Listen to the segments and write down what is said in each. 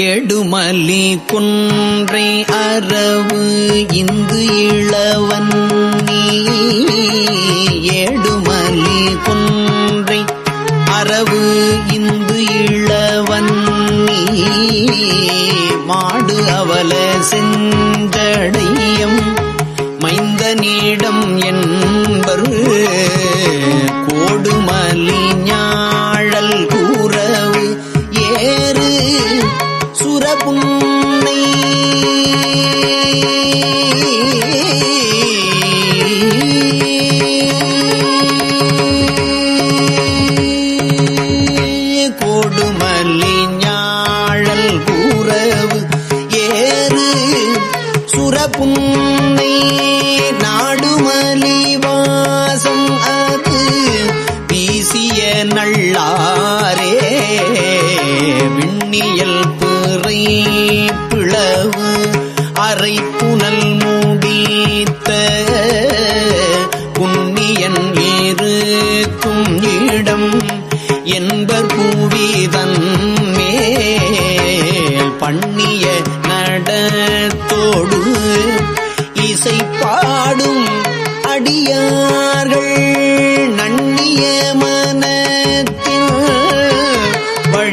ஏடுமலி குன்றை அரவு இந்து இளவன் ஏடுமலி குன்றை அரவு இந்து இளவன் மாடு அவல செஞ்சடையும் மைந்த நீடம் என்பரு. கோடுமலி ஞா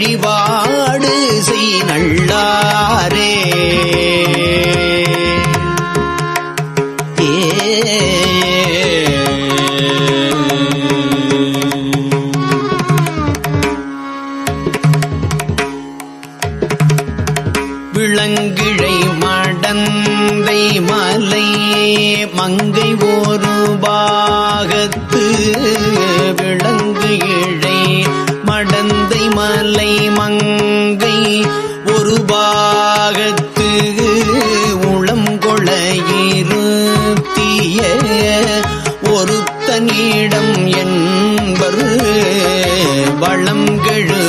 வழிபாடு செய் நல்லாரே.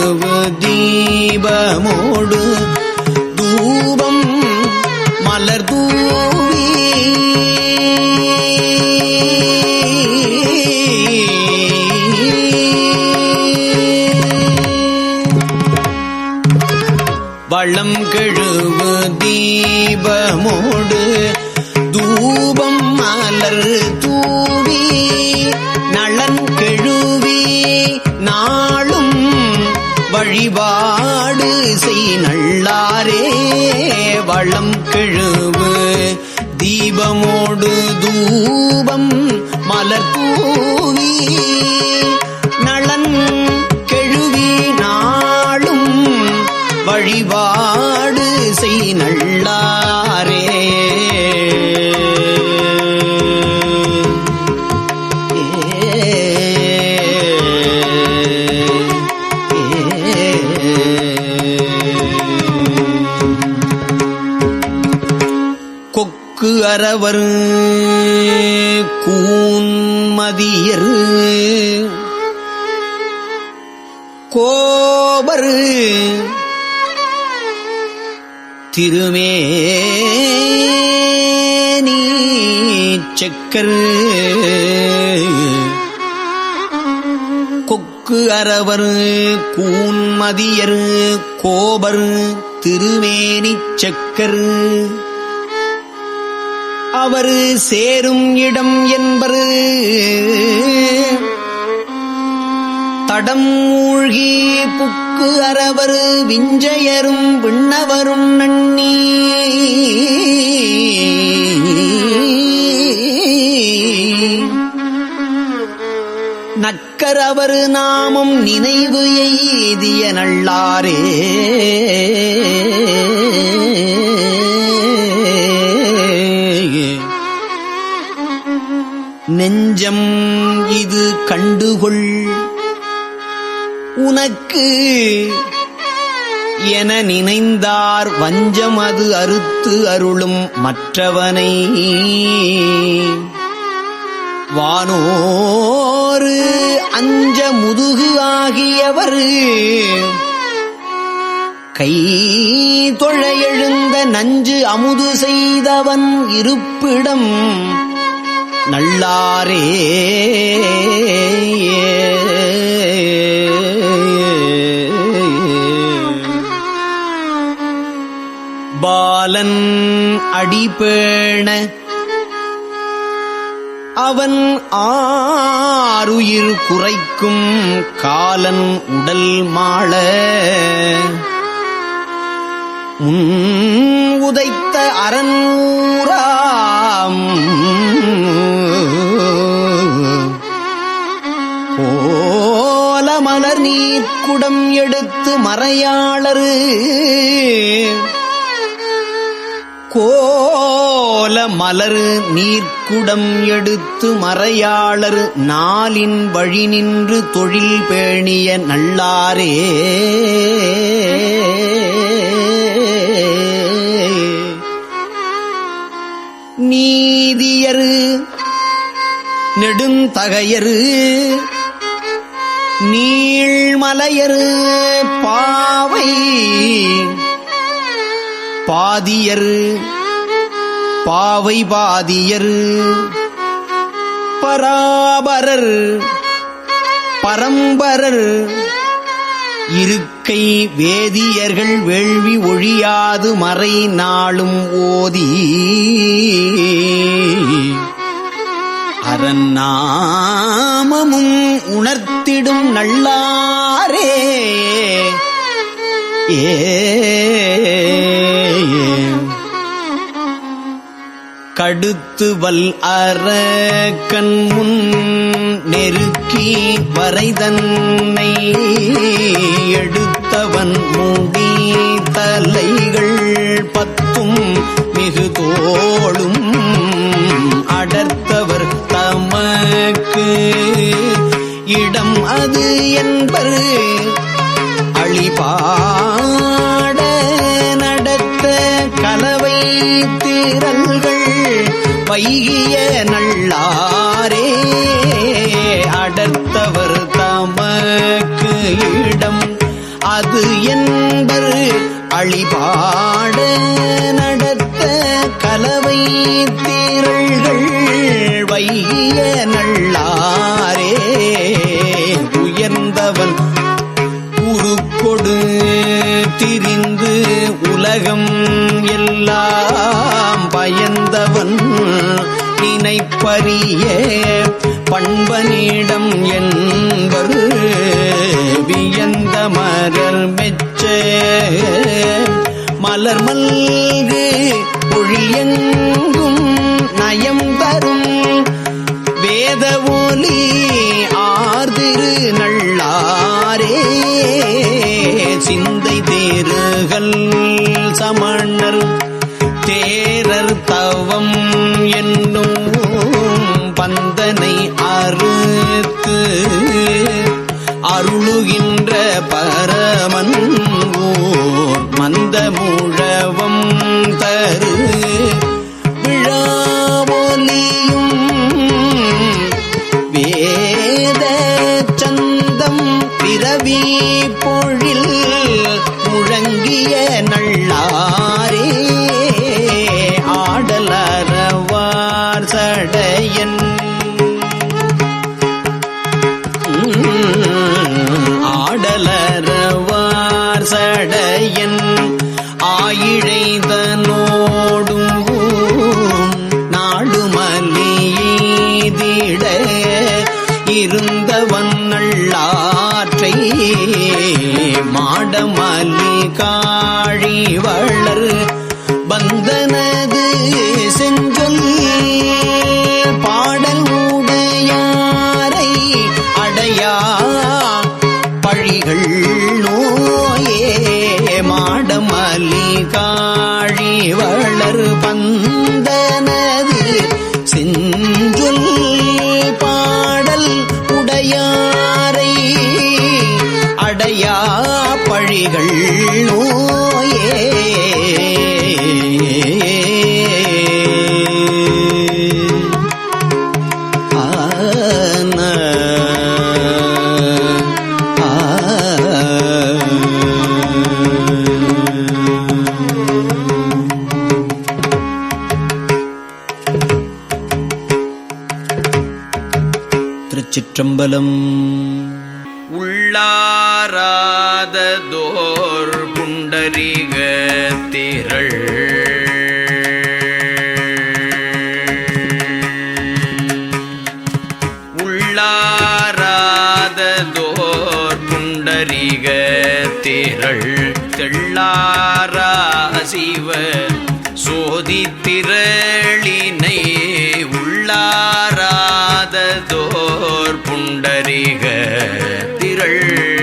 கெழுவு தீபமோடு தூபம் மலர் தூவி வள்ளம் கெழுவு தீபமோடு வளம் கெழுவு தீபமோடு தூபம் மலர் நளன் கெழுவி நாளும் வழிவா கரவர் கூன்மதியர். கோபர் திருமேனி செக்கர் கொக்கு அரவர் கூன்மதியர். கோபர் திருமேனி செக்கர் அவரு சேரும் இடம் என்பரு. தடம் மூழ்கி புக்கு அரவர் விஞ்சையரும் விண்ணவரும் நன்னி. நக்கரவர் நாமம் நினைவு எய்திய நல்லாரே. நெஞ்சம் இது கண்டுகொள். உனக்கு என நினைந்தார் வஞ்சம் அது அறுத்து அருளும் மற்றவனை. வானோரு அஞ்ச முதுகு ஆகியவர். கை தொழ எழுந்த நஞ்சு அமுது செய்தவன் இருப்பிடம். நல்லாரே. பாலன் அடிபேண. அவன் ஆறுயிர் குறைக்கும் காலன் உடல் மாள. முன் உதைத்த அரண்மூராம் ஓலமலர் மலர் நீர்க்குடம் எடுத்து மறையாளரு. கோல மலர் நீர்க்குடம் எடுத்து மறையாளர். நாளின் வழி நின்று தொழில் பேணிய நல்லாரே. நீதியரு நெடுந்தகையரு நீழ்மலையரு பாவை பாதியர் பாவை பாதியர் பராபரர் பரம்பரர் இருக்கை வேதியர்கள் வேள்வி ஒழியாது மறை நாளும் ஓதி. அரநாமமும் உணர்த்திடும் நல்லாரே. ஏ. கடுத்து வல் அற கண்முன் நெருக்கி வரைதன்னை எடு எடுத்தவன் மூடி தலைகள் பத்தும் மிகு தோளும் அடர்த்தவர் தமக்கு இடம் அது என்பர் அழிபாட நடத்த கலவை திரல்கள் பைகிய என்பர் அழிபாடு நடத்த கலவை திரள்கள் வைய நல்லாரே. உயர்ந்தவன் உருக்கொடு திரிந்து உலகம் எல்லாம் பயந்தவன் நினைப்பறிய பண்பனிடம் என் மலர் மல்கு பொழியெங்கும் நயம் தரும். வேத ஒலி ஆர்திரு நள்ளாரே சிந்தை தேருகள் சமணர் தேரர் தவம் என்னும் பந்தனை அறுத்து அருளுகின்ற பரமன் மந்த மூழவம் தரு. சோதி திரளினை உள்ளாராததோர் புண்டரிக திரள்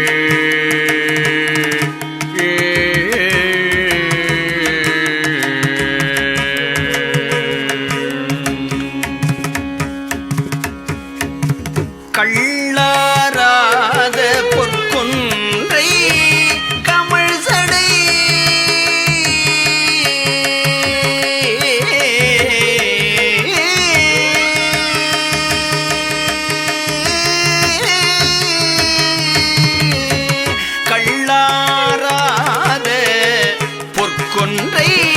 ಶ್ರೀ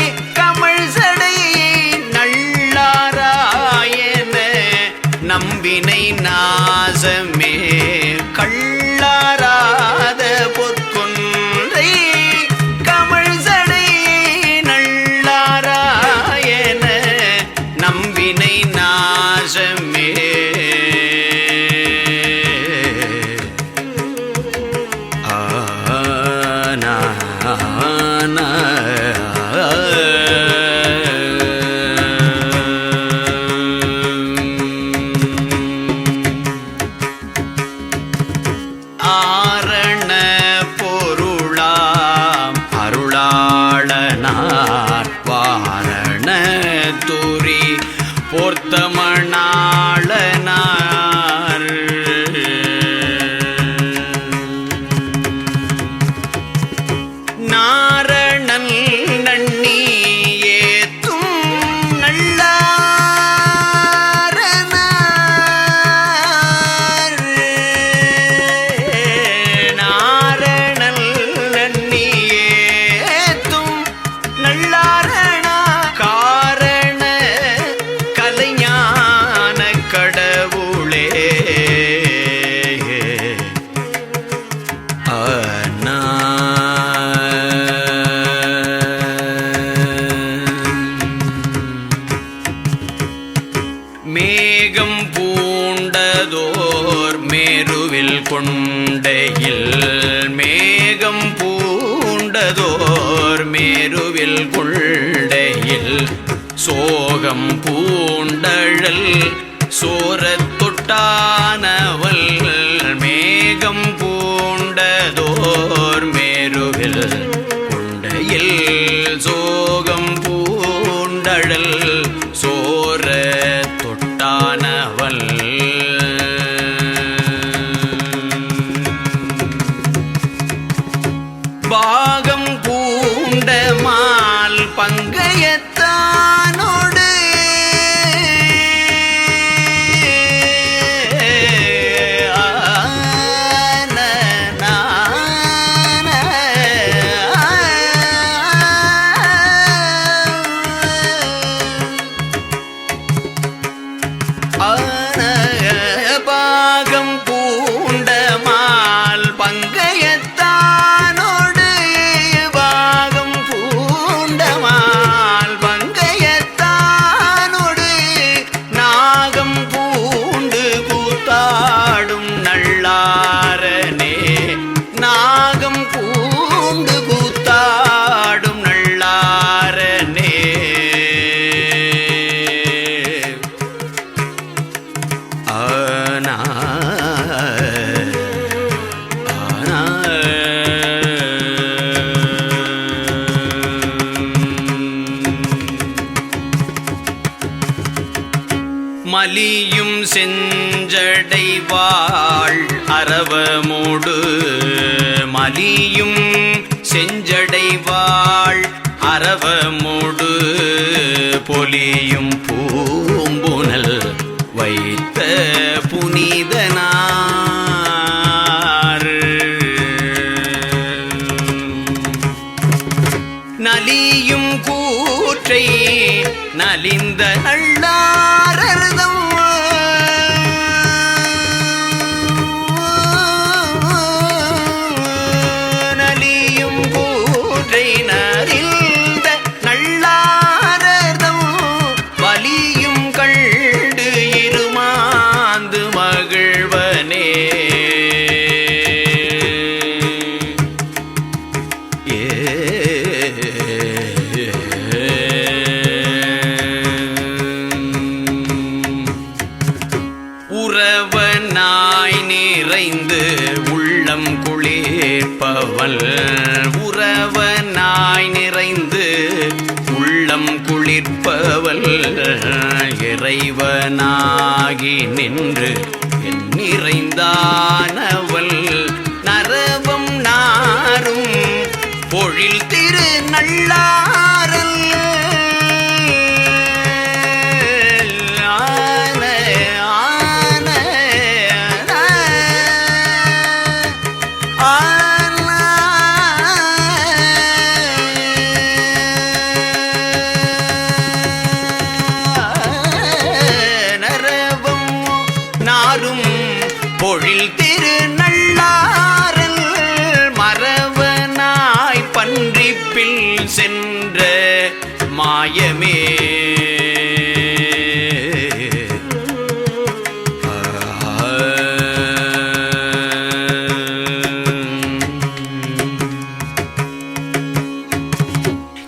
வாரண துரி போர்த்த சோரம் பூண்டழல் சோரத் தொட்டானவள் மேகம் பூண்டதோர் மேருவில் உண்டையில் சோகம் பூண்டழல் சோர தொட்டானவள். பாகம் பூண்ட மால் பங்கையத் കൂടി பொலியும் பூம்புணல் வைத்த புனிதனார். நலியும் கூற்றை நலிந்த அள் நிற்பவள் உறவனாய் நிறைந்து உள்ளம் குளிர்ப்பவள் இறைவனாகி நின்று என் நிறைந்தானவள். நரவம் நாரும் பொழில் திரு நல்லார் நள்ளாரல் மரவனாய் பன்றிப்பில் சென்ற மாயமே.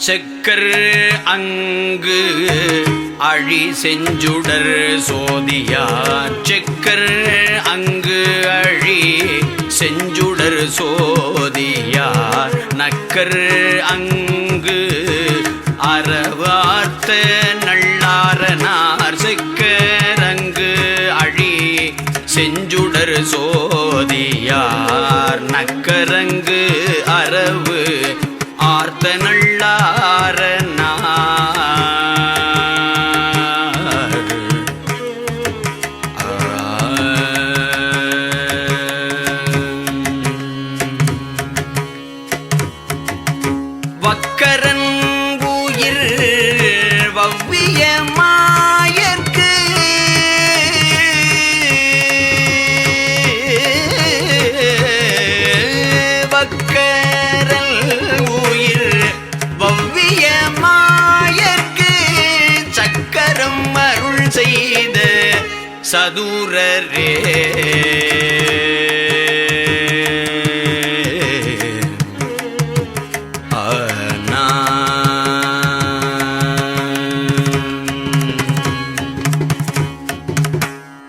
செக்கர் அங்கு அழி செஞ்சுடர் சோதியார் செக்கர் அங்கு அழி செஞ்சுடர் சோதியார். நக்கர் அங்கு அறவார்த்த நல்லாரனார். செக்கர் அழி செஞ்சுடர் சோதியார். நக்கரங்கு அரவு ஆர்த்த நள்ள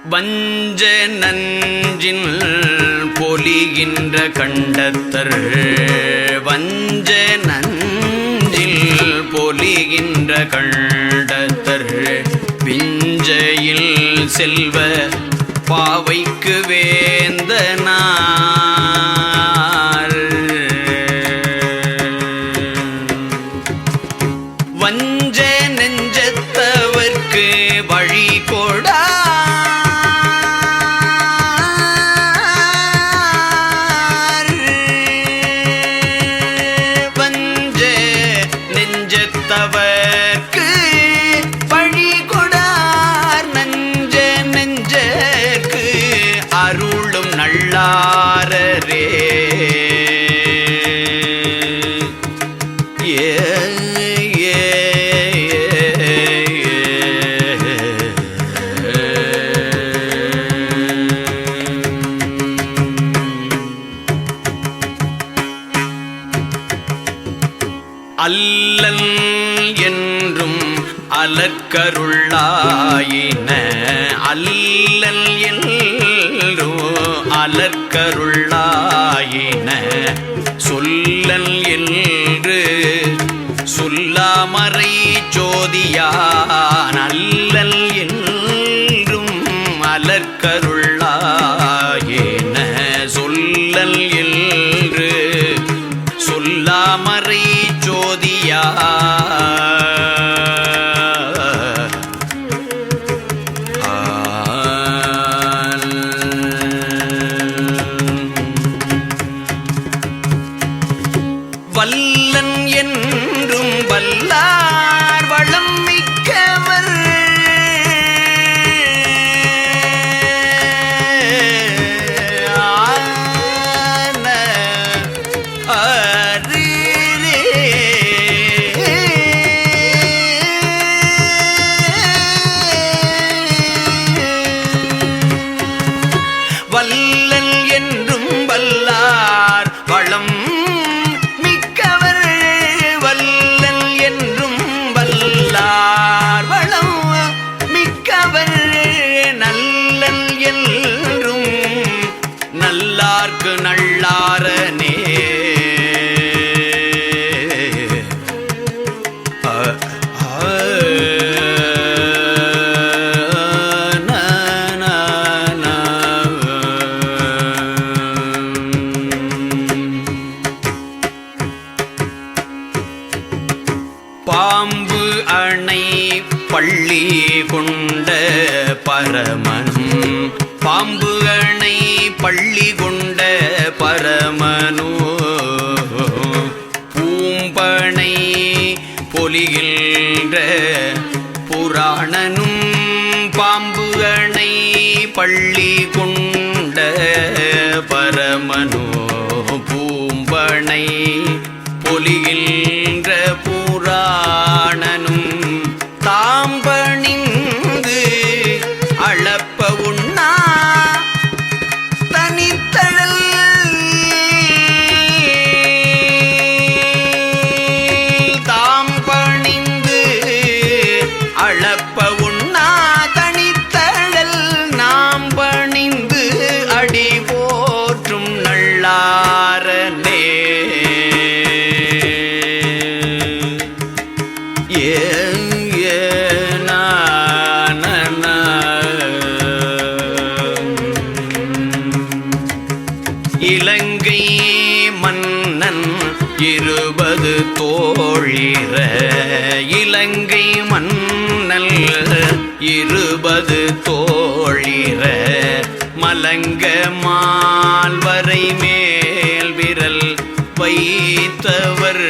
வஞ்ச நஞ்சின் பொலிகின்ற கண்டத்தர். வஞ்ச நஞ்சில் பொலிகின்ற கண்டத்தர். விஞ்சையில் செல்வ பாவைக்கு வேந்தனா. அல்லல் எல்லோ அலர்க்கருள்ளாயின சொல்லல் என்று சொல்லாமறை ஜோதியான் இலங்கை மன்னல் இருபது தோழிர மலங்க மால்வரை மேல் விரல் வைத்தவர்